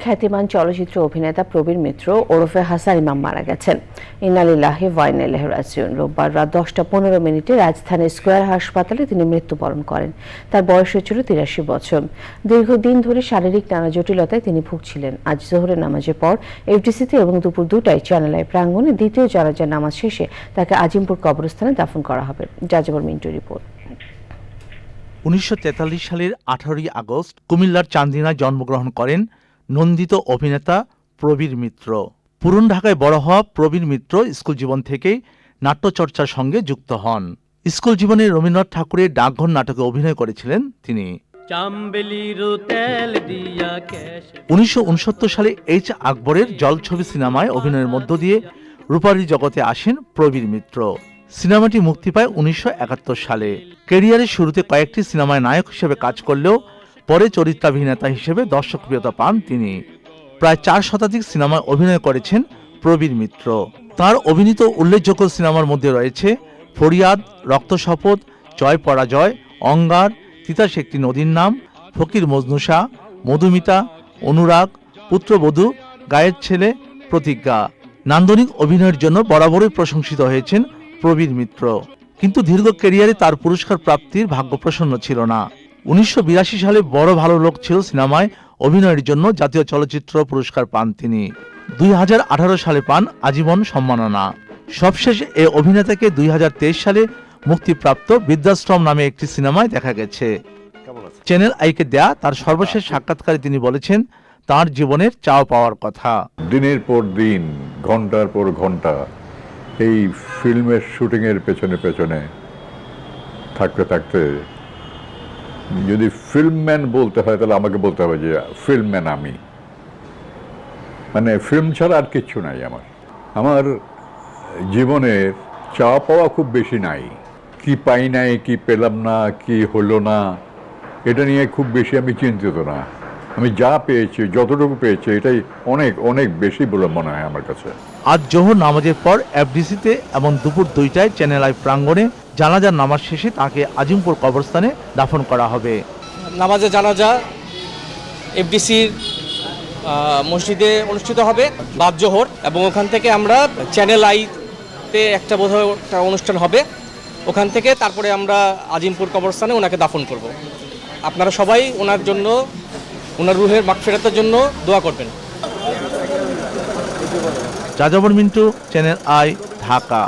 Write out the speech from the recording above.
খ্যাতিমান চলচ্চিত্র অভিনেতা প্রবীর মিত্র ওরফে হাসান ইমাম মারা গেছেন। ইনালিল্লাহি ওয়াইনাল্লাহ রাজিউন। রোববার রাত দশটা পনেরো মিনিটে রাজধানীর স্কোয়ার হাসপাতালে তিনি মৃত্যুবরণ করেন। তার বয়স ছিল তিরাশি বছর। দীর্ঘদিন ধরে শারীরিক নানা জটিলতায় তিনি ভুগছিলেন। আজ জোহরের নামাজের পর এফডিসিতে এবং দুপুর দুটায় চ্যানেল আই প্রাঙ্গণে দ্বিতীয় জানাজার নামাজ শেষে তাকে আজিমপুর কবরস্থানে দাফন করা হবে। যাযাবর মিন্টু রিপোর্ট। উনিশশো তেতাল্লিশ সালের আঠারোই আগস্ট কুমিল্লার চান্দিনায় জন্মগ্রহণ করেন নন্দিত অভিনেতা প্রবীর মিত্র। পুরন ঢাকায় বড় হওয়া প্রবীর মিত্র স্কুল জীবন থেকেই নাট্যচর্চার সঙ্গে যুক্ত হন। স্কুল জীবনে রবীন্দ্রনাথ ঠাকুরের ডাকঘর নাটকে অভিনয় করেছিলেন তিনি। উনিশশো সালে এইচ আকবরের জলছবি সিনেমায় অভিনয়ের মধ্য দিয়ে রূপালী জগতে আসেন প্রবীর মিত্র। সিনেমাটি মুক্তি পায় উনিশশো একাত্তর সালে। কেরিয়ারের শুরুতে কয়েকটি সিনেমায় নায়ক হিসেবে কাজ করলেও পরে চরিত্রাভিনেতা হিসেবে দর্শকপ্রিয়তা পান তিনি। প্রায় চার শতাধিক সিনেমায় অভিনয় করেছেন প্রবীর মিত্র। তার অভিনীত উল্লেখযোগ্য সিনেমার মধ্যে রয়েছে ফরিয়াদ রক্তশপথ জয় পরাজয়, অঙ্গার, তিতাস একটি নদীর নাম, ফকির মজনুষা মধুমিতা, অনুরাগ, পুত্রবধূ, গায়ের ছেলে, প্রতিজ্ঞা। নান্দনিক অভিনয়ের জন্য বরাবরই প্রশংসিত হয়েছেন প্রবীর মিত্র। কিন্তু দীর্ঘ ক্যারিয়ারে তার পুরস্কার প্রাপ্তির ভাগ্য প্রসন্ন ছিল না। উনিশশো বিরাশি সালে বড় ভালো লোক ছিল সিনেমায় অভিনয়ের জন্য জাতীয় চলচ্চিত্র পুরস্কার পান তিনি। দুই হাজার আঠারো সালে পান আজীবন সম্মাননা। সবশেষ এ অভিনেতাকে দুই হাজার তেইশ সালে মুক্তিপ্রাপ্ত বিদ্যাশ্রম নামে একটি সিনেমায় দেখা গেছে। চ্যানেল আইকে দেয়া তার সর্বশেষ সাক্ষাৎকারে তিনি বলেছেন তার জীবনের চাও পাওয়ার কথা। দিনের পর দিন ঘণ্টার পর ঘণ্টা এই ফিল্মের শুটিংয়ের পেছনে পেছনে থাকতে থাকতে যদি ফিল্মম্যান বলতে হয়, তাহলে আমাকে বলতে হবে যে, ফিল্মম্যান আমি। মানে ফিল্ম ছাড়া আর কিচ্ছু নাই আমার। আমার জীবনের চা পাওয়া খুব বেশি নাই। কি পাই নাই, কি পেলাম না, কি হলো না, এটা নিয়ে খুব বেশি আমি চিন্তিত না। আমি যা পেয়েছি যতটুকু পেয়েছি এটাই অনেক অনেক বেশি বলে মনে হয় আমার কাছে। আজ জোহর নামাজের পর এফডিসিতে এবং দুপুর দুইটায় চ্যানেল আই প্রাঙ্গণে জানাজার নামাজ শেষে তাকে আজিমপুর কবরস্থানে দাফন করা হবে। নামাজে জানাজা এফডিসির মসজিদে অনুষ্ঠিত হবে বাদ জোহর এবং ওখান থেকে আমরা চ্যানেল আইতে একটা বোধহয় একটা অনুষ্ঠান হবে। ওখান থেকে তারপরে আমরা আজিমপুর কবরস্থানে ওনাকে দাফন করব। আপনারা সবাই ওনার জন্য ওনার রুহের মাঠ ফেরাতার জন্য দোয়া করবেন। যাযাবর মিন্টু চ্যানেল আই ঢাকা।